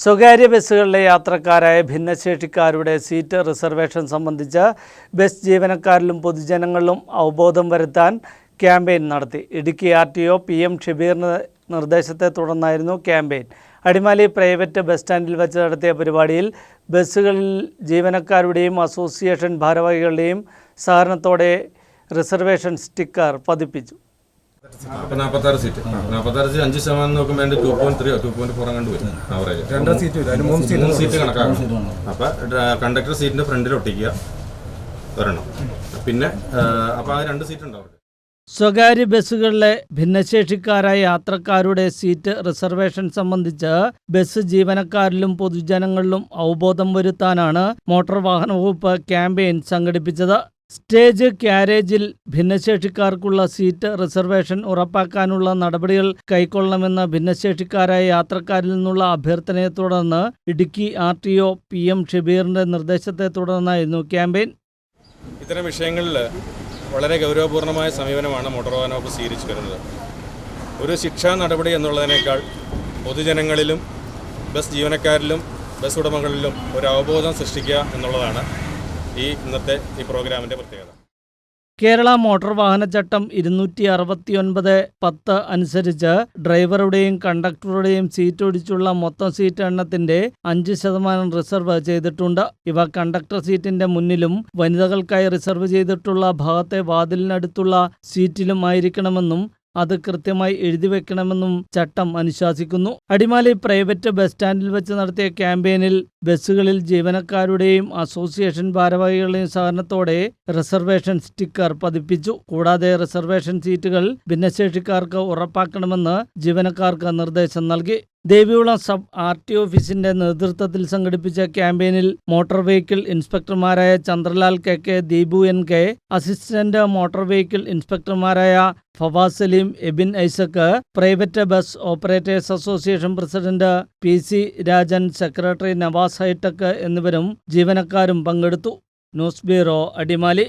സ്വകാര്യ ബസ്സുകളിലെ യാത്രക്കാരായ ഭിന്നശേഷിക്കാരുടെ സീറ്റ് റിസർവേഷൻ സംബന്ധിച്ച് ബസ് ജീവനക്കാരിലും പൊതുജനങ്ങളിലും അവബോധം വരുത്താൻ ക്യാമ്പയിൻ നടത്തി. Idukki R T O P M ഷബീറിന് നിർദ്ദേശത്തെ തുടർന്നായിരുന്നു ക്യാമ്പയിൻ. അടിമാലി പ്രൈവറ്റ് ബസ് സ്റ്റാൻഡിൽ വെച്ച് നടത്തിയ പരിപാടിയിൽ ബസ്സുകളിൽ ജീവനക്കാരുടെയും അസോസിയേഷൻ ഭാരവാഹികളുടെയും സഹകരണത്തോടെ റിസർവേഷൻ സ്റ്റിക്കർ പതിപ്പിച്ചു. സീറ്റ് സീറ്റ് അഞ്ച് ശതമാനം നോക്കുമ്പോൾ വേണ്ടി two point three two point four അങ്ങോട്ട് വരും ആവറേജ് രണ്ടര സീറ്റ് വരും. അതിന് മൂന്ന് സീറ്റ് മൂന്ന് സീറ്റ് കണക്കാക്കണം. അപ്പൊ കണ്ടക്ടർ സീറ്റിന്റെ ഫ്രണ്ടിൽ ഒട്ടിക്കുക. ഒരെണ്ണം പിന്നെ ആ, ആ രണ്ട് സീറ്റ് ഉണ്ടാവും സ്വകാര്യ ബസ്സുകളിലെ ഭിന്നശേഷിക്കാരായ യാത്രക്കാരുടെ സീറ്റ് റിസർവേഷൻ സംബന്ധിച്ച് ബസ് ജീവനക്കാരിലും പൊതുജനങ്ങളിലും അവബോധം വരുത്താനാണ് മോട്ടോർ വാഹന വകുപ്പ് ക്യാമ്പയിൻ സംഘടിപ്പിച്ചത്. സ്റ്റേജ് ക്യാരേജിൽ ഭിന്നശേഷിക്കാർക്കുള്ള സീറ്റ് റിസർവേഷൻ ഉറപ്പാക്കാനുള്ള നടപടികൾ കൈക്കൊള്ളണമെന്ന ഭിന്നശേഷിക്കാരായ യാത്രക്കാരിൽ നിന്നുള്ള അഭ്യർത്ഥനയെ തുടർന്ന് Idukki R T O P M ഷബീറിന്റെ നിർദ്ദേശത്തെ തുടർന്നായിരുന്നു ക്യാമ്പയിൻ. ഇത്തരം വിഷയങ്ങളിൽ വളരെ ഗൗരവപൂർണമായ സമീപനമാണ് മോട്ടോർ വാഹന വകുപ്പ് സ്വീകരിച്ചു വരുന്നത്. ഒരു ശിക്ഷാ നടപടി എന്നുള്ളതിനേക്കാൾ പൊതുജനങ്ങളിലും ബസ് ജീവനക്കാരിലും ബസ് ഉടമകളിലും ഒരു അവബോധം സൃഷ്ടിക്കുക എന്നുള്ളതാണ് ഈ ഇന്നത്തെ ഈ പ്രോഗ്രാമിന്റെ പ്രത്യേകത. കേരള മോട്ടോർ വാഹനച്ചട്ടം ഇരുന്നൂറ്റി അറുപത്തിയൊൻപത് പത്ത് അനുസരിച്ച് ഡ്രൈവറുടെയും കണ്ടക്ടറുടെയും സീറ്റ് ഒഴിച്ചുള്ള മൊത്തം സീറ്റ് എണ്ണത്തിന്റെ അഞ്ച് ശതമാനം റിസർവ് ചെയ്തിട്ടുണ്ട്. ഇവ കണ്ടക്ടർ സീറ്റിന്റെ മുന്നിലും വനിതകൾക്കായി റിസർവ് ചെയ്തിട്ടുള്ള ഭാഗത്തെ വാതിലിനടുത്തുള്ള സീറ്റിലും ആയിരിക്കണമെന്നും അത് കൃത്യമായി എഴുതി വെക്കണമെന്നും ചട്ടം അനുശാസിക്കുന്നു. അടിമാലി പ്രൈവറ്റ് ബസ് സ്റ്റാൻഡിൽ വെച്ച് നടത്തിയ ക്യാമ്പയിനിൽ ബസ്സുകളിൽ ജീവനക്കാരുടെയും അസോസിയേഷൻ ഭാരവാഹികളുടെയും സഹകരണത്തോടെ റിസർവേഷൻ സ്റ്റിക്കർ പതിപ്പിച്ചു. കൂടാതെ റിസർവേഷൻ സീറ്റുകൾ ഭിന്നശേഷിക്കാർക്ക് ഉറപ്പാക്കണമെന്ന് ജീവനക്കാർക്ക് നിർദ്ദേശം നൽകി. ദേവികുളം സബ് ആർ ടി ഓഫീസിന്റെ നേതൃത്വത്തിൽ സംഘടിപ്പിച്ച ക്യാമ്പയിനിൽ motor vehicle ഇൻസ്പെക്ടർമാരായ Chandralal K K Deepu N K assistant motor vehicle ഇൻസ്പെക്ടർമാരായ Fawas Saleem Ebin Isaac private bus operators association president P C Rajan secretary Navas hitech എന്നിവരും ജീവനക്കാരും പങ്കെടുത്തു. News bureau Adimali.